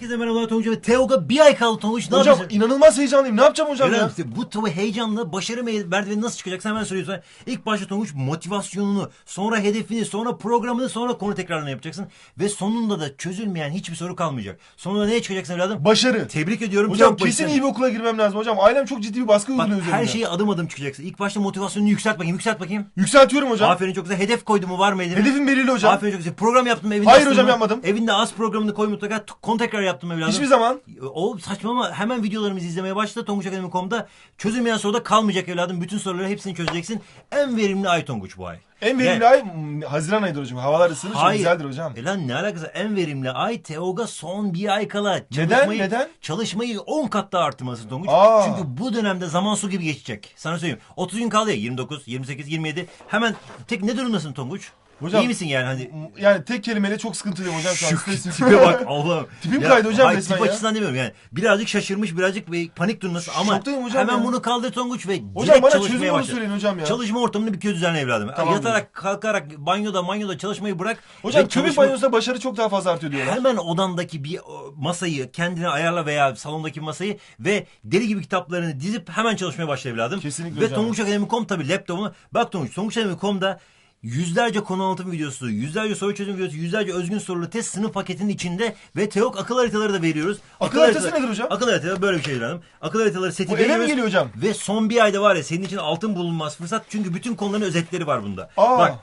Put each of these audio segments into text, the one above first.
Herkese merhaba Tonguç ve Teoga bir ay kaldı Tonguç. Ne Hocam yapıyorsun? inanılmaz heyecanlıyım. Ne yapacağım hocam Eren, ya? işte bu tabii heyecanla başarı me- merdiveni nasıl çıkacaksın hemen söyleyeyim sana. İlk başta Tonguç motivasyonunu, sonra hedefini, sonra programını, sonra konu tekrarını yapacaksın. Ve sonunda da çözülmeyen hiçbir soru kalmayacak. Sonunda neye çıkacaksın evladım? Başarı. Tebrik ediyorum. Hocam kesin başarı. iyi bir okula girmem lazım hocam. Ailem çok ciddi bir baskı uyguluyor üzerinde. her şeyi adım adım çıkacaksın. İlk başta motivasyonunu yükselt bakayım, yükselt bakayım. Yükseltiyorum hocam. Aferin çok güzel. Hedef koydu mu var mı? Hedefim belirli hocam. Aferin çok güzel. Program yaptın mı evinde? Hayır hocam, mı? yapmadım. Evinde az programını koy mutlaka. Konu tekrar yaptın mı evladım? Hiçbir zaman. O saçmalama hemen videolarımızı izlemeye başla Tonguçakademi.com'da. Çözülmeyen soruda kalmayacak evladım. Bütün soruları hepsini çözeceksin. En verimli ay Tonguç bu ay. En verimli ay hmm, Haziran ayıdır hocam. Havalar ısınır çok güzeldir hocam. E lan ne alakası? En verimli ay Teoga son bir ay kala. Neden? Neden? Çalışmayı 10 kat daha arttırması Tonguç. Aa. Çünkü bu dönemde zaman su gibi geçecek. Sana söyleyeyim. 30 gün kaldı ya 29, 28, 27. Hemen tek ne durumdasın Tonguç? Hocam- İyi misin yani hani? Yani tek kelimeyle çok sıkıntılıyım hocam şu an. Stresim. Tipe bak Allah'ım. Tipim kaydı hocam hayır, resmen tip ya. açısından demiyorum yani. Birazcık şaşırmış, birazcık bir panik durması ama Şoktayım hocam hemen ya. bunu kaldır Tonguç ve Hocam bana çözüm yolu söyleyin hocam ya. Çalışma ortamını bir kez düzenle evladım. Tamam Yatarak, kalkarak, banyoda, banyoda çalışmayı bırak. Hocam ve köpük çalışma- banyosunda başarı çok daha fazla artıyor diyorlar. Hemen odandaki bir o, masayı kendine ayarla veya salondaki masayı ve deli gibi kitaplarını dizip hemen çalışmaya başla evladım. Kesinlikle Ve hocam. tonguçakademi.com tabii laptopunu. Bak Tonguç, tonguçakademi.com'da yüzlerce konu anlatım videosu, yüzlerce soru çözüm videosu, yüzlerce özgün sorulu test sınıf paketinin içinde ve Teok akıl haritaları da veriyoruz. Akıl haritası haritaları- nedir hocam? Akıl haritaları böyle bir şey evladım. Akıl haritaları seti Bu eve mi geliyor hocam? Ve son bir ayda var ya senin için altın bulunmaz fırsat. Çünkü bütün konuların özetleri var bunda. Aa. Bak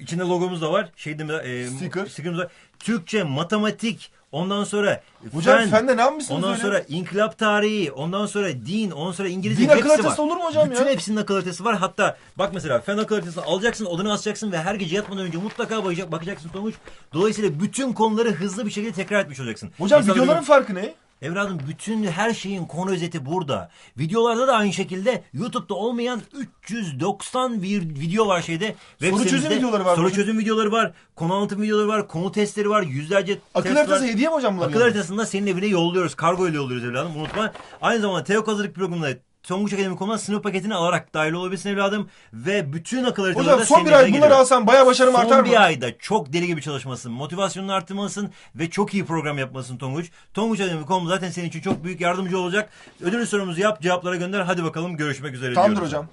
içinde logomuz da var. Şeyde e, Sticker. sticker'ımız var. Türkçe, matematik, ondan sonra Hocam fen, fende ne yapmışsınız Ondan öyle? sonra inkılap tarihi, ondan sonra din, ondan sonra İngilizce Din akıl hepsi haritası var. olur mu hocam Bütün ya? hepsinin akıl haritası var. Hatta bak mesela fen akıl haritasını alacaksın, odana asacaksın ve her gece yatmadan önce mutlaka bakacak, bakacaksın Tonguç. Dolayısıyla bütün konuları hızlı bir şekilde tekrar etmiş olacaksın. Hocam İnsanlar videoların farkı ne? Evladım bütün her şeyin konu özeti burada. Videolarda da aynı şekilde YouTube'da olmayan 390 bir video var şeyde. Web Soru çözüm sitemizde. videoları var Soru çözüm videoları var. Konu anlatım videoları var. Konu testleri var. Yüzlerce Akıl test haritası var. hediye mi hocam bunlar? Akıl haritasını senin evine yolluyoruz. Kargo ile yolluyoruz evladım. Unutma. Aynı zamanda Teok Hazırlık Programı'nda Tonguç Akademi.com'dan sınıf paketini alarak dahil olabilirsin evladım. Ve bütün akıl haritaları Hocam son bir ay bunları geliyor. alsam bayağı başarım artar Son mı? bir ayda çok deli gibi çalışmasın, motivasyonunu arttırmalısın ve çok iyi program yapmasın Tonguç. Tonguç.com zaten senin için çok büyük yardımcı olacak. Ödül sorumuzu yap, cevaplara gönder. Hadi bakalım görüşmek üzere Tamamdır diyoruz. hocam.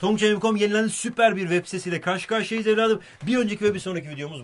Tonguç.com yenilen süper bir web sitesiyle karşı karşıyayız evladım. Bir önceki ve bir sonraki videomuz